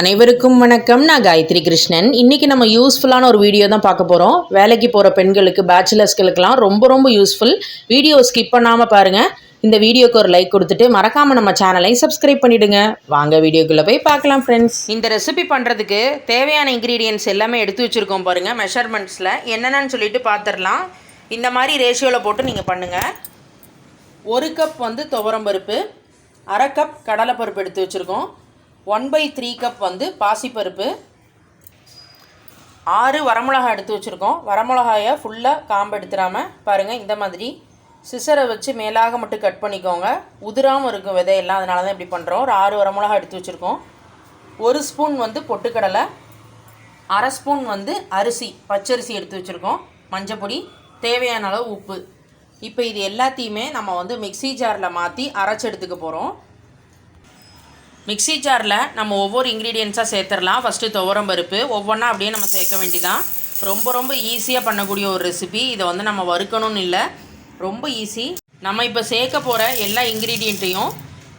அனைவருக்கும் வணக்கம். நான் காயத்ரி கிருஷ்ணன். இன்றைக்கி நம்ம யூஸ்ஃபுல்லான ஒரு வீடியோ தான் பார்க்க போகிறோம் வேலைக்கு போகிற பெண்களுக்கு பேச்சுலர்ஸ்களுக்கெல்லாம் ரொம்ப ரொம்ப யூஸ்ஃபுல் வீடியோ ஸ்கிப் பண்ணாமல் பாருங்கள் இந்த வீடியோக்கு ஒரு லைக் கொடுத்துட்டு மறக்காமல் நம்ம சேனலை சப்ஸ்கிரைப் பண்ணிவிடுங்க வாங்க வீடியோக்குள்ளே போய் பார்க்கலாம் ஃப்ரெண்ட்ஸ் இந்த ரெசிபி பண்ணுறதுக்கு தேவையான இன்க்ரீடியன்ஸ் எல்லாமே எடுத்து வச்சுருக்கோம் பாருங்கள் மெஷர்மெண்ட்ஸில் என்னென்னு சொல்லிட்டு பார்த்துடலாம் இந்த மாதிரி ரேஷியோவில் போட்டு நீங்கள் பண்ணுங்கள் ஒரு கப் வந்து துவரம் பருப்பு அரை கப் கடலைப்பருப்பு எடுத்து வச்சுருக்கோம். ஒன் பை த்ரீ கப் வந்து பாசிப்பருப்பு. ஆறு வரமிளகாய் எடுத்து வச்சுருக்கோம். வரமிளகாயை ஃபுல்லாக காம்பு எடுத்துடாமல் பாருங்கள் இந்த மாதிரி சிசரை வச்சு மேலாக மட்டும் கட் பண்ணிக்கோங்க. உதிராமல் இருக்கும் விதையெல்லாம் அதனால தான் இப்படி பண்ணுறோம் ஒரு ஆறு வரமிளகாய் எடுத்து வச்சுருக்கோம். ஒரு ஸ்பூன் வந்து பொட்டுக்கடலை அரை ஸ்பூன் வந்து அரிசி பச்சரிசி எடுத்து வச்சுருக்கோம். மஞ்சப்பொடி தேவையான அளவு உப்பு. இப்போ இது எல்லாத்தையுமே நம்ம வந்து மிக்ஸி ஜாரில் மாற்றி அரைச்சி எடுத்துக்க போகிறோம் மிக்ஸி ஜாரில் நம்ம ஒவ்வொரு இன்க்ரீடியன்ஸாக சேர்த்துடலாம். ஃபஸ்ட்டு துவரம் பருப்பு. ஒவ்வொன்றா அப்படியே நம்ம சேர்க்க வேண்டிதான். ரொம்ப ரொம்ப ஈஸியாக பண்ணக்கூடிய ஒரு ரெசிபி இதை வந்து நம்ம வறுக்கணும்னு இல்லை. ரொம்ப ஈஸி நம்ம இப்போ சேர்க்க போகிற எல்லா இன்க்ரீடியண்ட்டையும்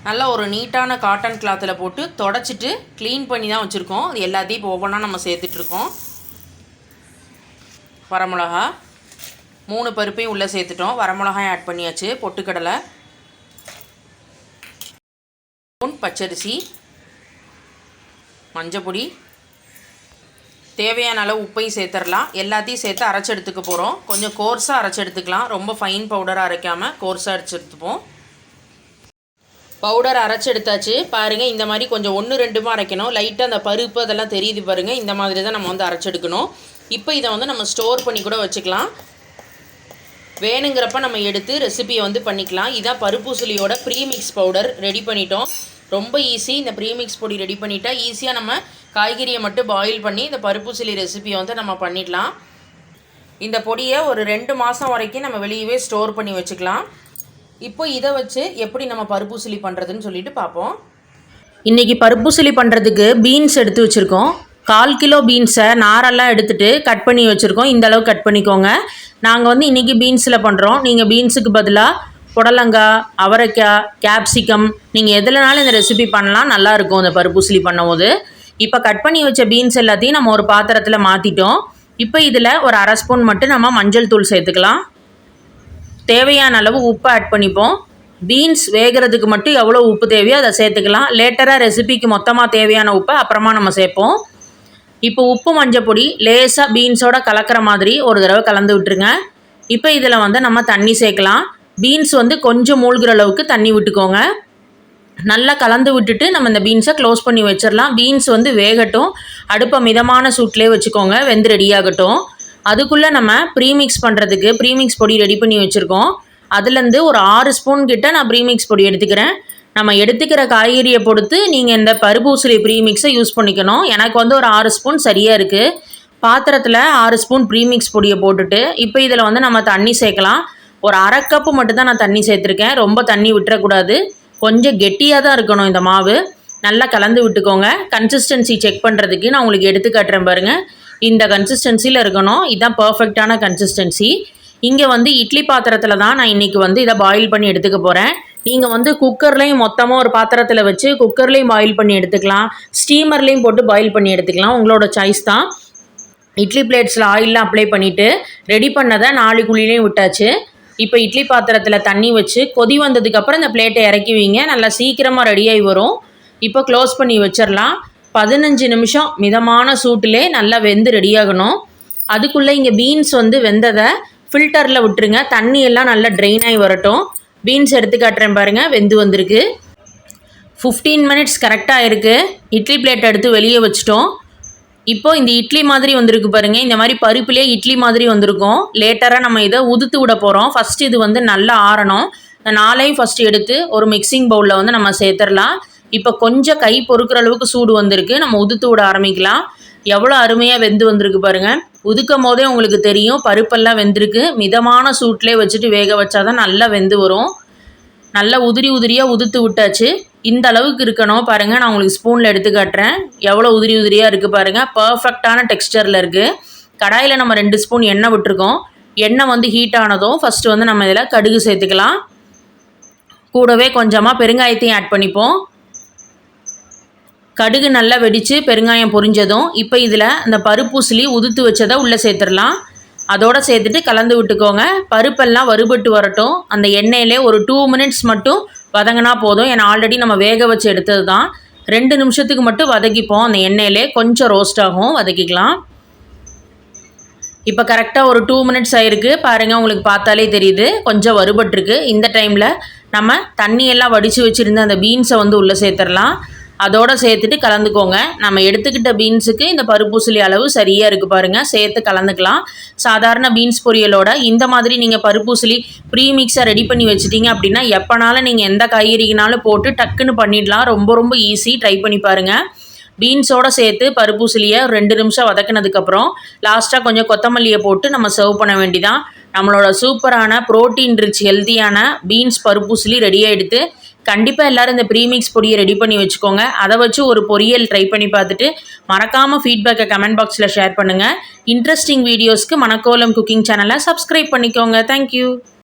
நல்லா ஒரு நீட்டான காட்டன் கிளாத்தில் போட்டு தொடச்சிட்டு க்ளீன் பண்ணி தான் வச்சுருக்கோம். அது எல்லாத்தையும் இப்போ ஒவ்வொன்றா நம்ம சேர்த்துட்ருக்கோம் வரமிளகா. மூணு பருப்பையும் உள்ளே சேர்த்துட்டோம். வரமிளகாயும் ஆட் பண்ணியாச்சு. பொட்டுக்கடலை. ஸ்பூன் பச்சரிசி மஞ்சப்பொடி. தேவையான அளவு உப்பையும் சேர்த்துடலாம் எல்லாத்தையும் சேர்த்து அரைச்சி எடுத்துக்க போகிறோம் கொஞ்சம் கோர்ஸாக அரைச்சி எடுத்துக்கலாம். ரொம்ப ஃபைன் பவுடராக அரைக்காமல் கோர்ஸாக அரைச்சி எடுத்துப்போம். பவுடர் அரைச்சி எடுத்தாச்சு. பாருங்கள் இந்த மாதிரி கொஞ்சம் ஒன்று ரெண்டுமா அரைக்கணும். லைட்டாக அந்த பருப்பு அதெல்லாம் தெரியுது பாருங்கள் இந்த மாதிரி தான் நம்ம வந்து அரைச்செடுக்கணும் இப்போ இதை வந்து நம்ம ஸ்டோர் பண்ணி கூட வச்சுக்கலாம். வேணுங்கிறப்ப நம்ம எடுத்து ரெசிபியை வந்து பண்ணிக்கலாம். இதான் பருப்பு சுலியோட ப்ரீமிக்ஸ் பவுடர் ரெடி பண்ணிட்டோம். ரொம்ப ஈஸி இந்த ப்ரீமிக்ஸ் பொடி ரெடி பண்ணிட்டா ஈஸியாக நம்ம காய்கறியை மட்டும் பாயில் பண்ணி இந்த பருப்பு சிலி ரெசிபியை வந்து நம்ம பண்ணிடலாம். இந்த பொடியை ஒரு ரெண்டு மாதம் வரைக்கும் நம்ம வெளியவே ஸ்டோர் பண்ணி வச்சுக்கலாம். இப்போ இதை வச்சு எப்படி நம்ம பருப்பு சிலி பண்ணுறதுன்னு சொல்லிட்டு பார்ப்போம். இன்றைக்கி பருப்பு சிலி பண்ணுறதுக்கு பீன்ஸ் எடுத்து வச்சுருக்கோம். கால் கிலோ பீன்ஸை நாரெல்லாம் எடுத்துகிட்டு கட் பண்ணி வச்சுருக்கோம். இந்த அளவு கட் பண்ணிக்கோங்க. நாங்கள் வந்து இன்றைக்கி பீன்ஸில் பண்ணுறோம் நீங்கள் பீன்ஸுக்கு பதிலாக புடலங்காய் அவரைக்காய் கேப்சிகம் நீங்கள் எதுலனாலும் இந்த ரெசிபி பண்ணலாம். நல்லாயிருக்கும் இந்த பருப்பூசிலி பண்ணும்போது. இப்போ கட் பண்ணி வச்ச பீன்ஸ் எல்லாத்தையும் நம்ம ஒரு பாத்திரத்தில் மாற்றிட்டோம் இப்போ இதில் ஒரு அரை ஸ்பூன் மட்டும் நம்ம மஞ்சள் தூள் சேர்த்துக்கலாம். தேவையான அளவு உப்பு ஆட் பண்ணிப்போம். பீன்ஸ் வேகிறதுக்கு மட்டும் எவ்வளோ உப்பு தேவையோ அதை சேர்த்துக்கலாம். லேட்டராக ரெசிபிக்கு மொத்தமாக தேவையான உப்பை அப்புறமா நம்ம சேர்ப்போம். இப்போ உப்பு மஞ்சள் பொடி லேசாக பீன்ஸோட கலக்கிற மாதிரி ஒரு தடவை கலந்து விட்டுருங்க. இப்போ இதில் வந்து நம்ம தண்ணி சேர்க்கலாம். பீன்ஸ் வந்து கொஞ்சம் மூழ்கிற அளவுக்கு தண்ணி விட்டுக்கோங்க. நல்லா கலந்து விட்டுட்டு நம்ம இந்த பீன்ஸை க்ளோஸ் பண்ணி வச்சிடலாம். பீன்ஸ் வந்து வேகட்டும். அடுப்பை மிதமான சூட்லேயே வச்சுக்கோங்க. வெந்து ரெடியாகட்டும் அதுக்குள்ளே நம்ம ப்ரீமிக்ஸ் பண்ணுறதுக்கு ப்ரீமிக்ஸ் பொடி ரெடி பண்ணி வச்சுருக்கோம். அதுலேருந்து ஒரு ஆறு ஸ்பூன் கிட்ட நான் ப்ரீமிக்ஸ் பொடி எடுத்துக்கிறேன். நம்ம எடுத்துக்கிற காய்கறியை பொறுத்து நீங்கள் இந்த பருப்பூசலி ப்ரீமிக்ஸை யூஸ் பண்ணிக்கணும். எனக்கு வந்து ஒரு ஆறு ஸ்பூன் சரியாக இருக்குது பாத்திரத்தில் ஆறு ஸ்பூன் ப்ரீமிக்ஸ் பொடியை போட்டுட்டு இப்போ இதில் வந்து நம்ம தண்ணி சேர்க்கலாம். ஒரு அரை கப்பு மட்டும்தான் நான் தண்ணி சேர்த்துருக்கேன். ரொம்ப தண்ணி விட்டுறக்கூடாது. கொஞ்சம் கெட்டியாக தான் இருக்கணும் இந்த மாவு. நல்லா கலந்து விட்டுக்கோங்க. கன்சிஸ்டன்சி செக் பண்ணுறதுக்கு நான் உங்களுக்கு எடுத்து காட்டுறேன் பாருங்கள் இந்த கன்சிஸ்டன்சியில் இருக்கணும். இதுதான் பர்ஃபெக்டான கன்சிஸ்டன்சி இங்கே வந்து இட்லி பாத்திரத்தில் தான் நான் இன்றைக்கி வந்து இதை பாயில் பண்ணி எடுத்துக்க போகிறேன் நீங்கள் வந்து குக்கர்லேயும் மொத்தமாக ஒரு பாத்திரத்தில் வச்சு குக்கர்லேயும் பாயில் பண்ணி எடுத்துக்கலாம். ஸ்டீமர்லேயும் போட்டு பாயில் பண்ணி எடுத்துக்கலாம். உங்களோட சாய்ஸ் தான். இட்லி பிளேட்ஸில் ஆயிலெலாம் அப்ளை பண்ணிவிட்டு ரெடி பண்ணதை நாலு குழிலையும் விட்டாச்சு. இப்போ இட்லி பாத்திரத்தில் தண்ணி வச்சு கொதி வந்ததுக்கப்புறம் இந்த பிளேட்டை இறக்கி வைங்க. நல்லா சீக்கிரமாக ரெடியாகி வரும். இப்போ க்ளோஸ் பண்ணி வச்சிடலாம் பதினஞ்சு நிமிஷம் மிதமான சூட்டிலே நல்லா வெந்து ரெடியாகணும் அதுக்குள்ளே இங்கே பீன்ஸ் வந்து வெந்ததை ஃபில்டரில் விட்டுருங்க. தண்ணி எல்லாம் நல்லா ட்ரெயின் ஆகி வரட்டும். பீன்ஸ் எடுத்து காட்டுறேன் பாருங்கள் வெந்து வந்திருக்கு. ஃபிஃப்டீன் மினிட்ஸ் கரெக்டாக இருக்குது இட்லி பிளேட் எடுத்து வெளியே வச்சிட்டோம். இப்போ இந்த இட்லி மாதிரி வந்திருக்கு பாருங்க. இந்த மாதிரி பருப்புலேயே இட்லி மாதிரி வந்திருக்கும். லேட்டராக நம்ம இதை உதுத்து விட போகிறோம் ஃபஸ்ட்டு இது வந்து நல்லா ஆறணும். இந்த நாளையும் ஃபஸ்ட்டு எடுத்து ஒரு மிக்சிங் பவுலில் வந்து நம்ம சேர்த்துடலாம். இப்போ கொஞ்சம் கை பொறுக்கிற அளவுக்கு சூடு வந்திருக்கு. நம்ம உதுத்து விட ஆரம்பிக்கலாம். எவ்வளோ அருமையாக வெந்து வந்திருக்கு பாருங்கள் உதுக்கும் போதே உங்களுக்கு தெரியும் பருப்பெல்லாம் வெந்திருக்கு. மிதமான சூட்லேயே வச்சுட்டு வேக வச்சாதான் நல்லா வெந்து வரும். நல்லா உதிரி உதிரியாக உதுத்து விட்டாச்சு. இந்த அளவுக்கு இருக்கணும். பாருங்கள் நான் உங்களுக்கு ஸ்பூனில் எடுத்து காட்டுறேன். எவ்வளோ உதிரி உதிரியாக இருக்குது பாருங்கள் பர்ஃபெக்டான டெக்ஸ்டரில் இருக்குது கடாயில் நம்ம ரெண்டு ஸ்பூன் எண்ணெய் விட்டுருக்கோம். எண்ணெய் வந்து ஹீட் ஆனதும் ஃபஸ்ட்டு வந்து நம்ம இதில் கடுகு சேர்த்துக்கலாம். கூடவே கொஞ்சமாக பெருங்காயத்தையும் ஆட் பண்ணிப்போம். கடுகு நல்லா வெடித்து பெருங்காயம் பொரிஞ்சதும் இப்போ இதில் அந்த பருப்பூசிலி உதுத்து வச்சதை உள்ளே சேர்த்துடலாம். அதோடு சேர்த்துட்டு கலந்து விட்டுக்கோங்க. பருப்பெல்லாம் வறுபட்டு வரட்டும். அந்த எண்ணெயிலே ஒரு டூ மினிட்ஸ் மட்டும் வதங்கினா போதும். ஏன்னா ஆல்ரெடி நம்ம வேக வச்சு எடுத்தது தான் ரெண்டு நிமிஷத்துக்கு மட்டும் வதக்கிப்போம். அந்த எண்ணெயிலே கொஞ்சம் ரோஸ்ட் ஆகும். வதக்கிக்கலாம். இப்போ கரெக்டாக ஒரு டூ மினிட்ஸ் ஆயிருக்கு. பாருங்கள் உங்களுக்கு பார்த்தாலே தெரியுது. கொஞ்சம் வறுபட்டுருக்கு. இந்த டைமில் நம்ம தண்ணியெல்லாம் வடித்து வச்சுருந்த அந்த பீன்ஸை வந்து உள்ளே சேர்த்துடலாம். அதோடு சேர்த்துட்டு கலந்துக்கோங்க. நம்ம எடுத்துக்கிட்ட பீன்ஸுக்கு இந்த பருப்பூசலி அளவு சரியாக இருக்குது பாருங்கள் சேர்த்து கலந்துக்கலாம். சாதாரண பீன்ஸ் பொரியலோட இந்த மாதிரி நீங்கள் பருப்பூசலி ப்ரீ மிக்ஸாக ரெடி பண்ணி வச்சிட்டிங்க அப்படின்னா எப்போனாலும் நீங்கள் எந்த காய்கறிக்குனாலும் போட்டு டக்குன்னு பண்ணிடலாம். ரொம்ப ரொம்ப ஈஸி ட்ரை பண்ணி பாருங்கள் பீன்ஸோடு சேர்த்து பருப்பூசலியை ரெண்டு நிமிஷம் வதக்கினதுக்கப்புறம் லாஸ்ட்டாக கொஞ்சம் கொத்தமல்லியை போட்டு நம்ம சர்வ் பண்ண வேண்டிதான். நம்மளோட சூப்பரான ப்ரோட்டீன் ரிச் ஹெல்த்தியான பீன்ஸ் பருப்பூசலி ரெடியாக எடுத்து கண்டிப்பாக எல்லோரும் இந்த ப்ரீமிக்ஸ் பொடியை ரெடி பண்ணி வச்சுக்கோங்க. அதை வச்சு ஒரு பொரியல் ட்ரை பண்ணி பார்த்துட்டு மறக்காமல் ஃபீட்பேக்கை கமெண்ட் பாக்ஸில் ஷேர் பண்ணுங்கள் இன்ட்ரெஸ்டிங் வீடியோஸ்க்கு மணக்கோலம் குக்கிங் சேனலை சப்ஸ்கிரைப் பண்ணிக்கோங்க. Thank you